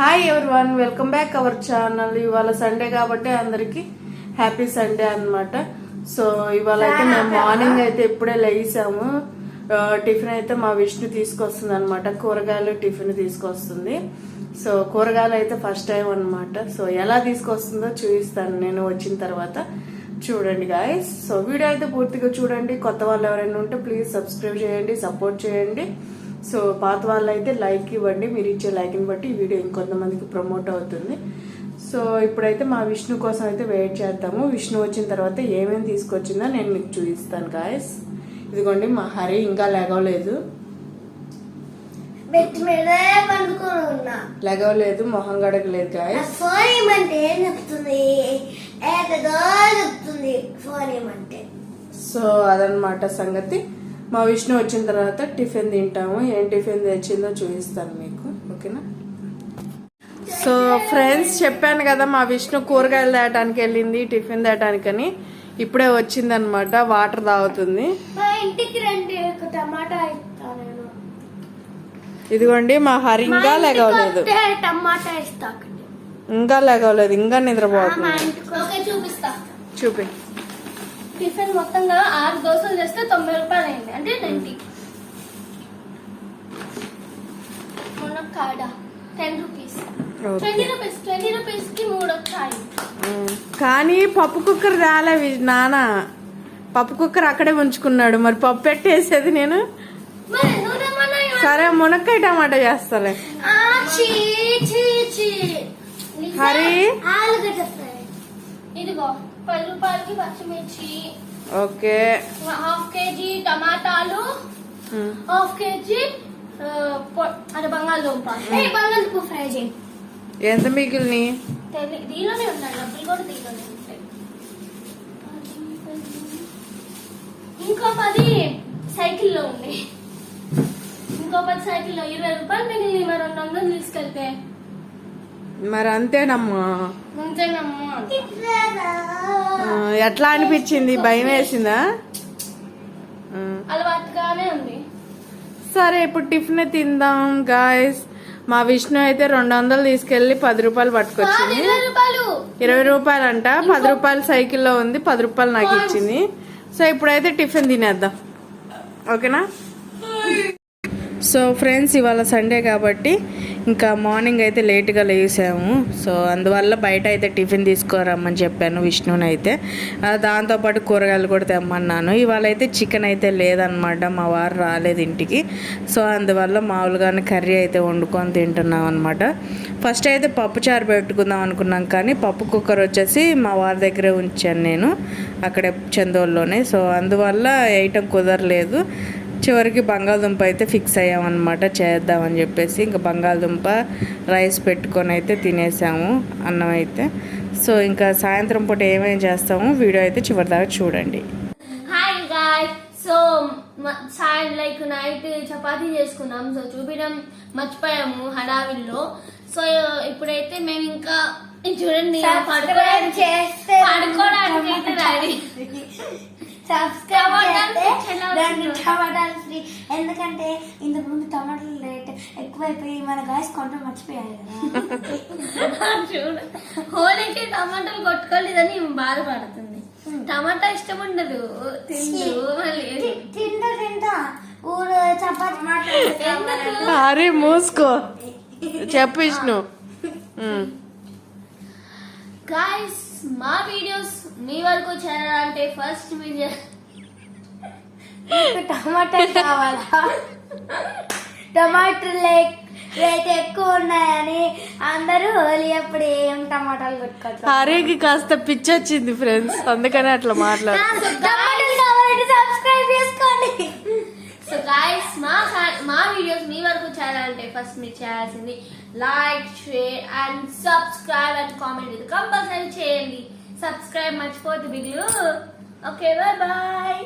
Hi one welcome back our channel ఇవాళ Sunday కాబట్టి అందరికి హ్యాపీ సండే అన్నమాట. సో ఇవాళ అయితే మేము మార్నింగ్ అయితే ఇప్పుడే లేసాము టిఫిన్ అయితే మా విష్ణు తీసుకొస్తుంది అనమాట కూరగాయలు టిఫిన్ తీసుకొస్తుంది. సో కూరగాయలు అయితే ఫస్ట్ టైం అన్నమాట. సో ఎలా తీసుకొస్తుందో చూపిస్తాను. నేను వచ్చిన తర్వాత చూడండి గాయస్ సో వీడియో అయితే పూర్తిగా చూడండి. కొత్త వాళ్ళు ఎవరైనా ఉంటే ప్లీజ్ సబ్స్క్రైబ్ చేయండి సపోర్ట్ చేయండి. సో పాత వాళ్ళు అయితే లైక్ ఇవ్వండి మీరు ఇచ్చే లైక్ని బట్టి ఈ వీడియో ఇంకొంతమందికి ప్రమోట్ అవుతుంది. సో ఇప్పుడైతే మా విష్ణు కోసం అయితే వెయిట్ చేద్దాము. విష్ణు వచ్చిన తర్వాత ఏమేమి తీసుకొచ్చిందో నేను మీకు చూపిస్తాను గాయస్ ఇదిగోండి మా హరి ఇంకా లేగవలేదు. లేగవలేదు మొహం గడగలేదు గాయస్ ఫోన్ ఏమంటే ఏం చెప్తుంది? ఏదో చెప్తుంది ఫోన్ ఏమంటే. సో అదనమాట సంగతి. మా విష్ణు వచ్చిన తర్వాత టిఫిన్ తింటాము. ఏం టిఫిన్ తెచ్చిందో చూపిస్తాను మీకు. ఓకేనా? సో ఫ్రెండ్స్ చెప్పాను కదా మా విష్ణు కూరగాయలు తేయడానికి వెళ్ళింది టిఫిన్ తేయడానికని ఇప్పుడే వచ్చిందనమాట వాటర్ తాగుతుంది. ఇదిగోండి మా హరి ఇంకా లేగవలేదు. ఇంకా లేగవలేదు ఇంకా నిద్రపోతుంది. చూపి. టిఫిన్ మొత్తంగా ఆరు దోశలు చేస్తే తొంభై రూపాయలు అయింది అంటే ninety మునక్కాడ ten rupees. Twenty rupees twenty రూపీస్కి మూడు వచ్చాయి. కానీ పప్పు కుక్కర్ రాలే వి- నాన్న పప్పు కుక్కర్ అక్కడే ఉంచుకున్నాడు. మరి పప్పు పెట్టేసేది నేను? సరే మునక్కాయ టమాటా చేస్తాలే. హరి? ఇదిగో. పది రూపాయలకి పచ్చిమిర్చి. ఓకే. హాఫ్ కేజీ టమాటాలు. హాఫ్ కేజీ అదే బంగాళదుంప. బంగాళదుంప ఫ్రై చేయి. ఎంత మిగిలిని దీనిలోనే ఉన్నాయి. డబ్బులు కూడా దీనిలోనే ఉంటాయి. ఇంకో పది సైకిల్లో ఉంది. ఇంకో పది సైకిల్లో ఇరవై రూపాయలు మిగిలిన మరి రెండు వందలు తీసుకెళ్తే. మరి అంతేనమ్మా. అంతేనమ్మా. ఎట్లా అనిపించింది? భయం వేసిందా? సరే ఇప్పుడు టిఫిన్ తిందాం గాయస్ మా విష్ణు అయితే రెండు వందలు తీసుకెళ్ళి పది రూపాయలు పట్టుకొచ్చింది. ఇరవై రూపాయలు. ఇరవై రూపాయలు అంట పది రూపాయలు సైకిల్లో ఉంది. పది రూపాయలు నాకు ఇచ్చింది. సో ఇప్పుడైతే టిఫిన్ తినేద్దాం. ఓకేనా? సో ఫ్రెండ్స్ ఇవాళ సండే కాబట్టి ఇంకా మార్నింగ్ అయితే లేట్గా లేసాము. సో అందువల్ల బయట అయితే టిఫిన్ తీసుకురమ్మని చెప్పాను విష్ణుని అయితే. దాంతోపాటు కూరగాయలు కూడా తెమ్మన్నాను. ఇవాళ అయితే చికెన్ అయితే లేదనమాట మా వారు రాలేదు ఇంటికి. సో అందువల్ల మామూలుగానే కర్రీ అయితే వండుకొని తింటున్నాం అనమాట ఫస్ట్ అయితే పప్పుచారు పెట్టుకుందాం అనుకున్నాం కానీ పప్పు కుక్కర్ వచ్చేసి మా వారి దగ్గరే ఉంచాను నేను అక్కడే చందోల్లోనే. సో అందువల్ల వేయటం కుదరలేదు. చివరికి బంగాళదుంప అయితే ఫిక్స్ అయ్యామన్నమాట. చేద్దామని చెప్పేసి ఇంకా బంగాళదుంప రైస్ పెట్టుకొని అయితే తినేసాము అన్నం అయితే. సో ఇంకా సాయంత్రం పూట ఏమేమి చేస్తాము వీడియో అయితే చివరిదాకా చూడండి. సో సాయం లైక్ నైట్ చపాతీ చేసుకున్నాం. సో చూపించడం మర్చిపోయాము హడావిల్లో. సో ఇప్పుడైతే మేము ఇంకా చూడండి పడుకోవడానికి పడుకోవడానికి అయితే రెడీ సబ్స్క్రైబ్ టమాటాలు ఫ్రీ. ఎందుకంటే ఇంతకు ముందు టమాటాలు రేట్ ఎక్కువైపోయి మన గాయస్ కొంట మర్చిపోయాయి చూడు. హోలీకి టమాటాలు కొట్టుకోలేదని బాధపడుతుంది. టమాటా ఇష్టం ఉండదు. తింటా తింటా. ఊరు చపాతి అరే మూసుకో. చెప్పు విష్ణు. గాయస్ మా వీడియోస్ మీ వరకు చేరాలంటే ఫస్ట్ మీరు మీకు టమాటా కావాలా? టమాటాలు రేట్ ఎక్కువ ఉన్నాయని అందరూ హోలీ అప్పుడు ఏం టమాటాలు కొట్టుకోవచ్చు హరికి కాస్త పిచ్చొచ్చింది ఫ్రెండ్స్ అందుకనే అట్లా మాట్లాడు. టమాటాలు కావాలంటే సబ్స్క్రైబ్ చేసుకోండి. సో గాయస్ మా మా వీడియోస్ మీ వరకు చేరాలంటే ఫస్ట్ మీరు చేయాల్సింది like share and subscribe and comment ఇది కంపల్సరీ చేయండి. సబ్స్క్రైబ్ మర్చిపోద్దు బిగ్లు ఓకే బాయ్ బాయ్